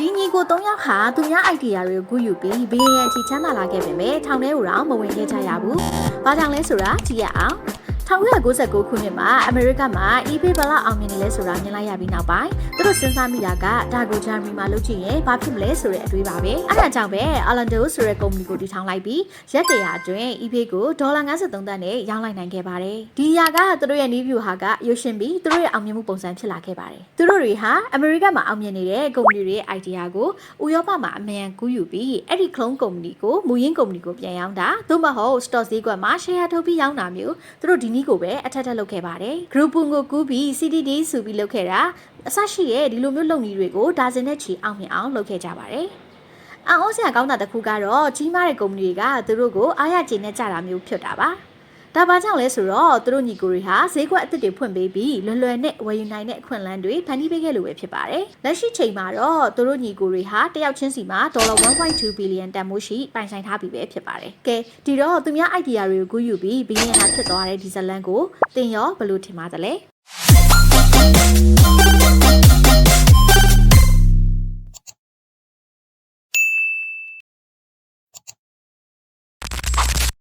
ဒီညီကို၃ယောက်ဟာသူများ idea တွေကိုဂုယူပြီးဘီလီယံအထိချမ်းသာလာခဲ့ပေမဲ့ထောင်ထဲကိုတော့မဝင်ခဲ့ကြရဘူး။ဘာကြောင့်လဲဆိုတာကြည့်ရအောင်။ 1999ခုနှစ်မှာအမေရိကမှာ eBay ဘလောက်အောင်မြင်နေလဲဆိုတာမြင်လိုက်ရပြီးနောက်ပိုင်းသူတို့စဉ်းစားမိတာကဒါကိုဂျာမနီမှာလုပ်ကြည့်ရင်ဘာဖြစ်မလဲဆိုတဲ့အတွေးပါပဲအဲဒါကြောင့်ပဲ Orlando ဆိုတဲ့ကုမ္ပဏီကိုတည်ထောင်လိုက်ပြီးရက်တရာအတွင်း eBay ကိုဒေါ်လာ53သန်းနဲ့ရောင်းလိုက်နိုင်ခဲ့ပါတယ်ဒီအရာကသူတို့ရဲ့ new view ဟာကရုပ်ရှင်ပြီးသူတို့ရဲ့အောင်မြင်မှုပုံစံဖြစ်လာခဲ့ပါတယ်သူတို့တွေဟာအမေရိကမှာအောင်မြင်နေတဲ့ကုမ္ပဏီတွေရဲ့ idea ကိုဥရောပမှာအမြန်ကူးယူပြီးအဲ့ဒီ clone ကုမ္ပဏီကိုမူရင်းကုမ္ပဏီကိုပြန်ရောင်းတာသို့မဟုတ် stock ဈေးကွက်မှာ share ထုတ်ပြီးရောင်းတာမျိုးသူတို့ဒီနည်းကိုပဲအထက်ထက်လုပ်ခဲ့ပါတယ် group ကိုကူးပြီး CDD ဆိုပြီးလုပ်ခဲ့တာအဆရှိရဲ့ဒီလိုမျိုးလုပ်နည်းတွေကိုဒါဇင်နဲ့ချီအောင်မြင်အောင်လုပ်ခဲ့ကြပါတယ်အအောင်စရာကောင်းတာတစ်ခုကတော့ကြီးမားတဲ့ကုမ္ပဏီတွေကသူတို့ကိုအားရကျေနပ်ကြတာမျိုးဖြစ်တာပါ ဒါဘာကြောင့်လဲဆိုတော့သူတို့ညီကိုတွေဟာဈေးကွက်အသစ်တွေဖွင့်ပေးပြီးလွယ်လွယ်နဲ့ဝယ်ယူနိုင်တဲ့အခွင့်အလမ်းတွေဖန်တီးပေးခဲ့လို့ပဲဖြစ်ပါတယ်။လက်ရှိချိန်မှာတော့သူတို့ညီကိုတွေဟာတယောက်ချင်းစီမှာဒေါ်လာ1.2ဘီလီယံတန်ဖိုးရှိပိုင်ဆိုင်ထားပြီပဲဖြစ်ပါတယ်။ကဲဒီတော့သူများ idea တွေကိုကူးယူပြီးဘီလီယံဟာဖြစ်သွားတဲ့ဒီဇလန်ကိုတင်ရောဘယ်လိုထင်ပါသလဲ။